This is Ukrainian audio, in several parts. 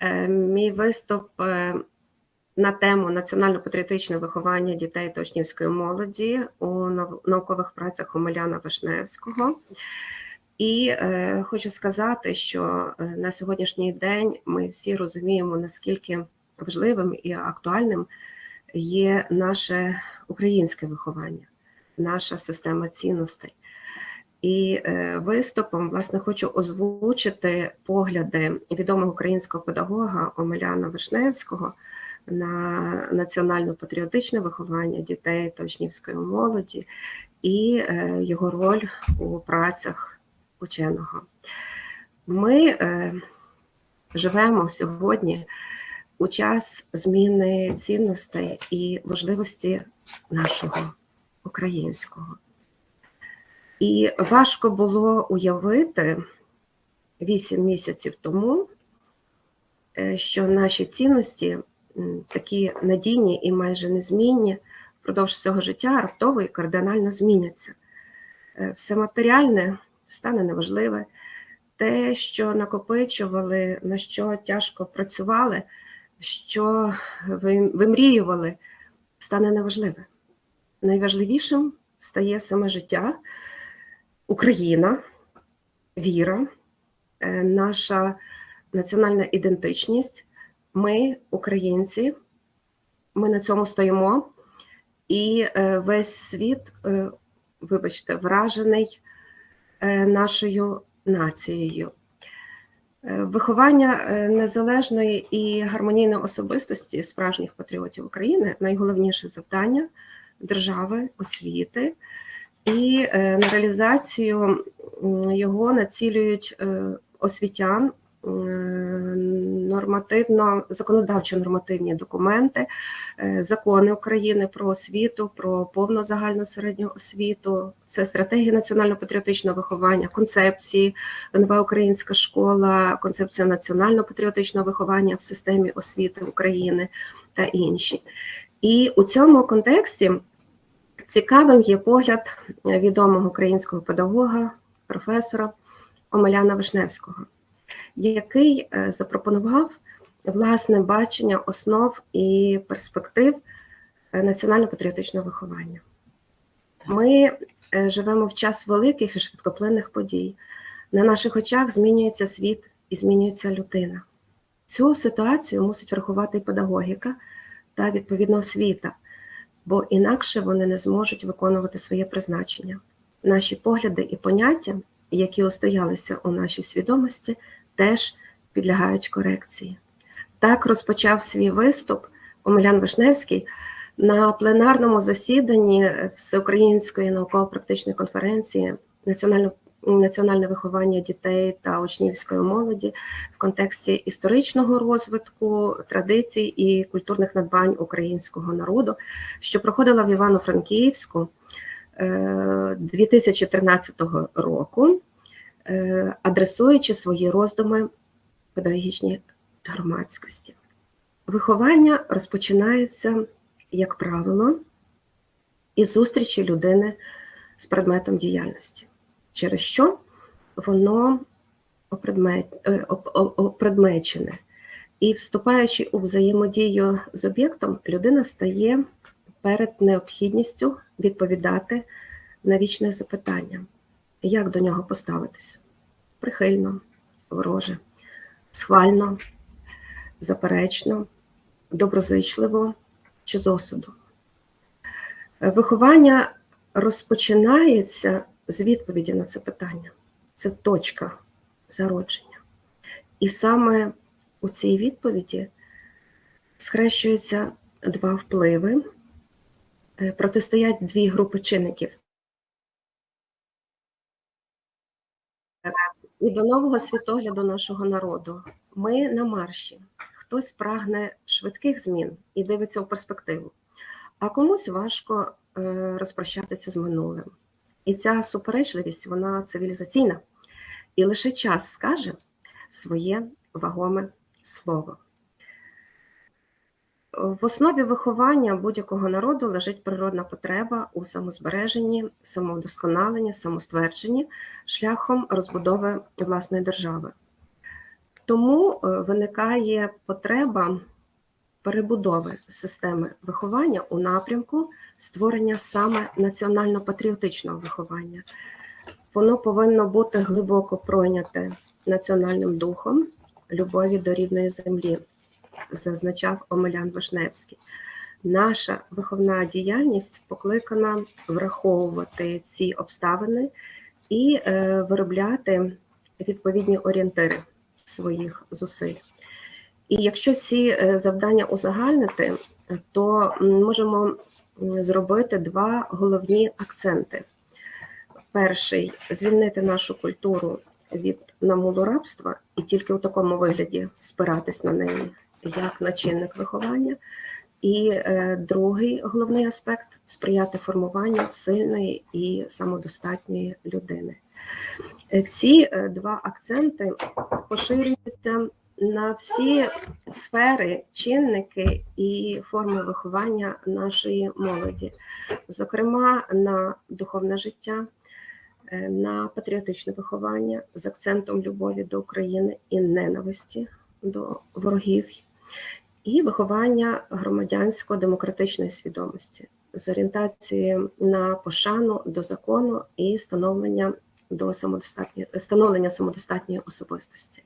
Е, Мій виступ е, на тему національно-патріотичне виховання дітей та учнівської молоді у наукових працях Омеляна Вишневського. І е, хочу сказати, що е, на сьогоднішній день ми всі розуміємо, наскільки важливим і актуальним є наше українське виховання, наша система цінностей. І е, виступом, власне, хочу озвучити погляди відомого українського педагога Омеляна Вишневського на національно-патріотичне виховання дітей та учнівської молоді і е, його роль у працях ученого. Ми е, живемо сьогодні у час зміни цінностей і важливості нашого українського. І важко було уявити вісім місяців тому, е, що наші цінності такі надійні і майже незмінні впродовж всього життя раптово і кардинально зміняться. Е, Все матеріальне стане неважливе, те, що накопичували, на що тяжко працювали, що ви- вимріювали, стане неважливе. Найважливішим стає саме життя, Україна, віра, е, наша національна ідентичність. Ми, українці, ми на цьому стоїмо, і е, весь світ, е, вибачте, вражений нашою нацією. Виховання незалежної і гармонійної особистості справжніх патріотів України найголовніше завдання держави, освіти, і е, на реалізацію його націлюють е, освітян нормативно законодавчо нормативні документи, е, закони України про освіту, про повну загальну середню освіту. Це стратегія національно-патріотичного виховання, концепції, нова українська школа, концепція національно-патріотичного виховання в системі освіти України та інші. І у цьому контексті цікавим є погляд відомого українського педагога, професора Омеляна Вишневського, який е, запропонував власне бачення основ і перспектив е, національно-патріотичного виховання. Ми е, живемо в час великих і швидкоплинних подій. На наших очах змінюється світ і змінюється людина. Цю ситуацію мусить врахувати і педагогіка та відповідно освіта, бо інакше вони не зможуть виконувати своє призначення. Наші погляди і поняття, які устоялися у нашій свідомості, теж підлягають корекції. Так розпочав свій виступ Омелян Вишневський на пленарному засіданні Всеукраїнської науково-практичної конференції національно національне виховання дітей та учнівської молоді в контексті історичного розвитку, традицій і культурних надбань українського народу, що проходила в Івано-Франківську е, 2013 року, е, адресуючи свої роздуми педагогічній громадськості. Виховання розпочинається, як правило, із зустрічі людини з предметом діяльності, через що воно опредмет- е, опредмечене. І вступаючи у взаємодію з об'єктом, людина стає перед необхідністю відповідати на вічне запитання, як до нього поставитись прихильно, вороже, схвально, заперечно, доброзичливо чи з осуду. Е, Виховання розпочинається з відповіді на це питання. Це точка зародження. І саме у цій відповіді схрещуються два впливи, е, протистоять дві групи чинників. І до нового світогляду нашого народу ми на марші. Хтось прагне швидких змін і дивиться в перспективу, а комусь важко е, розпрощатися з минулим. І ця суперечливість вона цивілізаційна. І лише час скаже своє вагоме слово. В основі виховання будь-якого народу лежить природна потреба у самозбереженні, самовдосконаленні, самоствердженні шляхом розбудови власної держави. Тому е, виникає потреба перебудови системи виховання у напрямку створення саме національно-патріотичного виховання. Воно повинно бути глибоко пройняте національним духом любові до рідної землі, зазначав Омелян Вишневський. Наша виховна діяльність покликана враховувати ці обставини і е, виробляти відповідні орієнтири своїх зусиль. І якщо ці е, завдання узагальнити, то можемо зробити два головні акценти. Перший звільнити нашу культуру від намулу рабства і тільки у такому вигляді спиратись на неї як на чинник виховання. І е, другий головний аспект сприяти формуванню сильної і самодостатньої людини. Е, ці два акценти поширюються на всі сфери, чинники і форми виховання нашої молоді, зокрема на духовне життя, е, на патріотичне виховання з акцентом любові до України і ненависті до ворогів, і виховання громадянсько-демократичної свідомості з орієнтацією на пошану до закону і становлення до самодостатньої становлення самодостатньої особистості.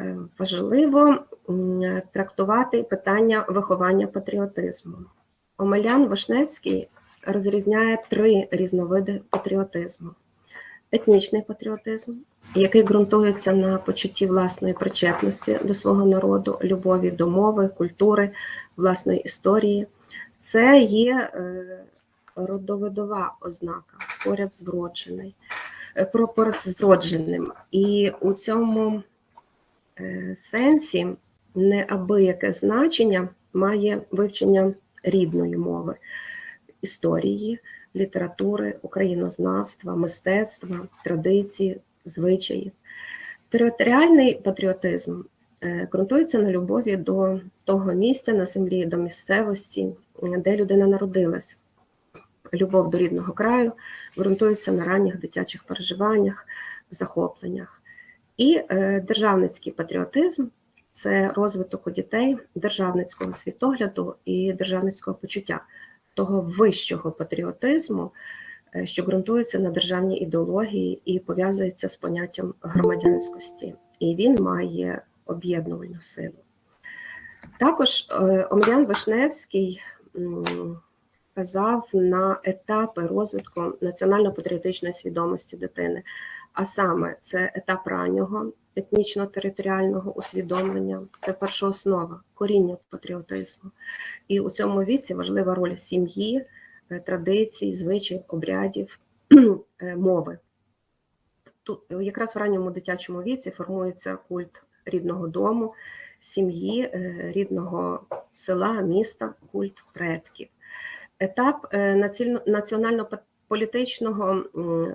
Е, важливо трактувати питання виховання патріотизму. Омелян Вишневський розрізняє три різновиди патріотизму: етнічний патріотизм, який ґрунтується на почутті власної причетності до свого народу, любові до мови, культури, власної історії. Це є е, родовидова ознака, поряд з вроджений, е, поряд вродженим. І у цьому сенсі неабияке значення має вивчення рідної мови, історії, літератури, українознавства, мистецтва, традиції, звичаїв. Територіальний патріотизм е, ґрунтується на любові до того місця на землі, до місцевості, де людина народилась. Любов до рідного краю ґрунтується на ранніх дитячих переживаннях, захопленнях. І е, державницький патріотизм це розвиток у дітей державницького світогляду і державницького почуття, того вищого патріотизму, е, що ґрунтується на державній ідеології і пов'язується з поняттям громадянськості, і він має об'єднувальну силу. Також е, Омелян Вишневський казав на етапи розвитку національно-патріотичної свідомості дитини. А саме це етап раннього етнічно-територіального усвідомлення, це перша основа коріння патріотизму. І у цьому віці важлива роль сім'ї, е, традицій, звичаїв, обрядів, е, мови. Тут якраз в ранньому дитячому віці формується культ рідного дому, сім'ї, е, рідного села, міста, культ предків. Етап національно політичного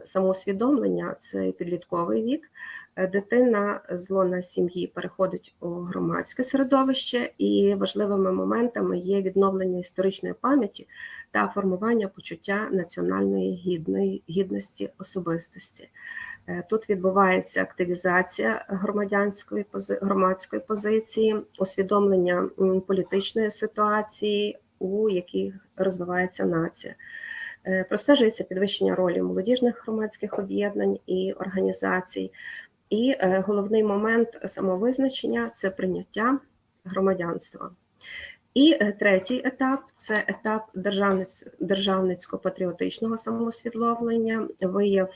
самоусвідомлення це підлітковий вік. Е, дитина з лона сім'ї переходить у громадське середовище, і важливими моментами є відновлення історичної пам'яті та формування почуття національної гідної гідності особистості. Е, тут відбувається активізація громадянської громадської позиції, усвідомлення політичної ситуації, у якій розвивається нація. Е, простежується підвищення ролі молодіжних громадських об'єднань і організацій. І е, головний момент самовизначення це прийняття громадянства. І е, третій етап це етап державницько-патріотичного самосвітловлення, вияв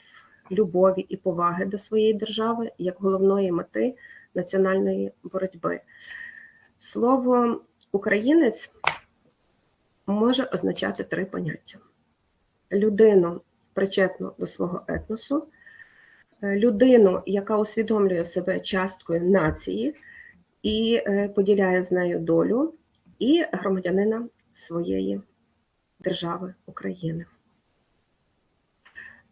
любові і поваги до своєї держави як головної мети національної боротьби. Слово українець може означати три поняття людину причетну до свого етносу, е, людину, яка усвідомлює себе часткою нації і е, поділяє з нею долю, і громадянина своєї держави України.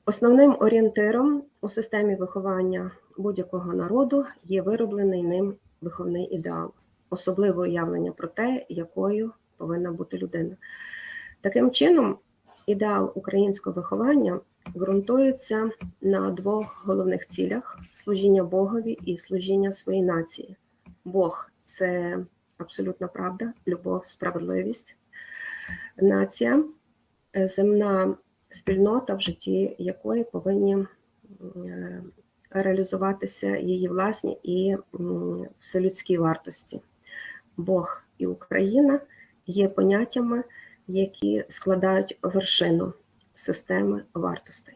Основним орієнтиром у системі виховання будь-якого народу є вироблений ним виховний ідеал, особливе уявлення про те, якою повинна бути людина. Таким чином, ідеал українського виховання ґрунтується на двох головних цілях: служіння Богові і служіння своїй нації. Бог це абсолютна правда, любов, справедливість. Нація земна спільнота, в житті якої повинні е, реалізуватися її власні і вселюдські вартості. Бог і Україна є поняттями, які складають вершину системи вартостей.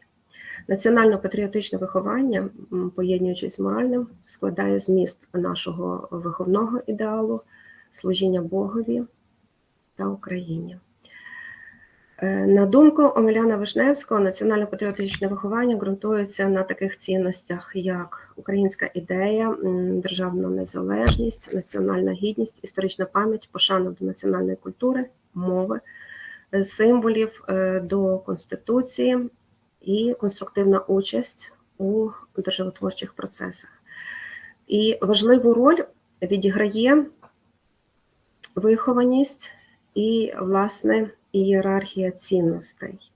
Національно-патріотичне виховання, поєднуючись з моральним, складає зміст нашого виховного ідеалу, служіння Богові та Україні. Е, На думку Омеляна Вишневського, національно-патріотичне виховання ґрунтується на таких цінностях, як українська ідея, державна незалежність, національна гідність, історична пам'ять, пошана до національної культури, мови, символів е, до конституції і конструктивна участь у державотворчих процесах. І важливу роль відіграє вихованість і, власне, ієрархія цінностей.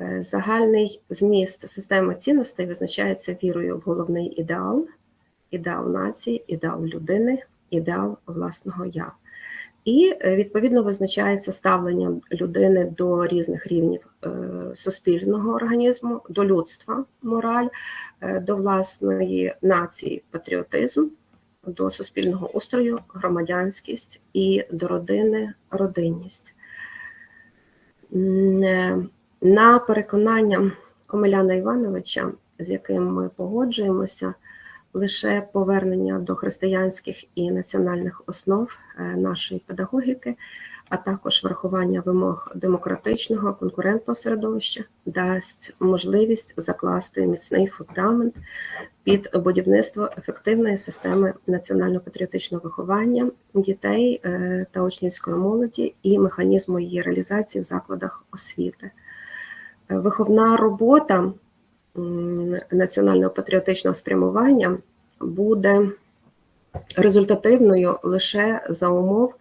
Е, Загальний зміст системи цінностей визначається вірою в головний ідеал, ідеал нації, ідеал людини, ідеал власного я. І е, відповідно визначається ставлення людини до різних рівнів е, суспільного організму, до людства, мораль, е, до власної нації, патріотизм, до суспільного устрою, громадянськість і до родини, родинність. На переконання Омеляна Івановича, з яким ми погоджуємося, лише повернення до християнських і національних основ е, нашої педагогіки, а також врахування вимог демократичного конкурентного середовища дасть можливість закласти міцний фундамент під будівництво ефективної системи національно-патріотичного виховання дітей е, та учнівської молоді і механізму її реалізації в закладах освіти. Е, Виховна робота національно-патріотичного спрямування буде результативною лише за умов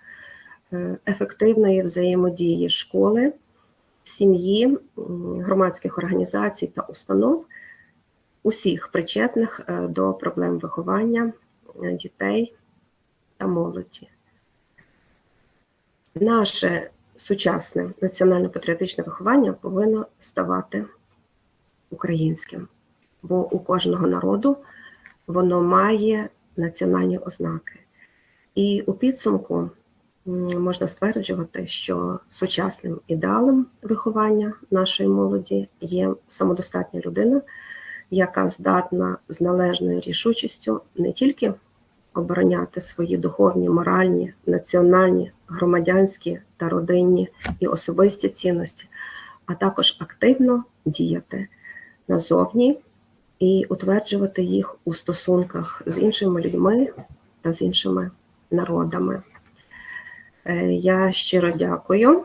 е, ефективної взаємодії школи, сім'ї, громадських організацій та установ, усіх причетних е, до проблем виховання е, дітей та молоді. Наше сучасне національно-патріотичне виховання повинно ставати українським, бо у кожного народу воно має національні ознаки. І у підсумку можна стверджувати, що сучасним ідеалом виховання нашої молоді є самодостатня людина, яка здатна з належною рішучістю не тільки обороняти свої духовні, моральні, національні, громадянські та родинні і особисті цінності, а також активно діяти назовні і утверджувати їх у стосунках з іншими людьми та з іншими народами. Е, Я щиро дякую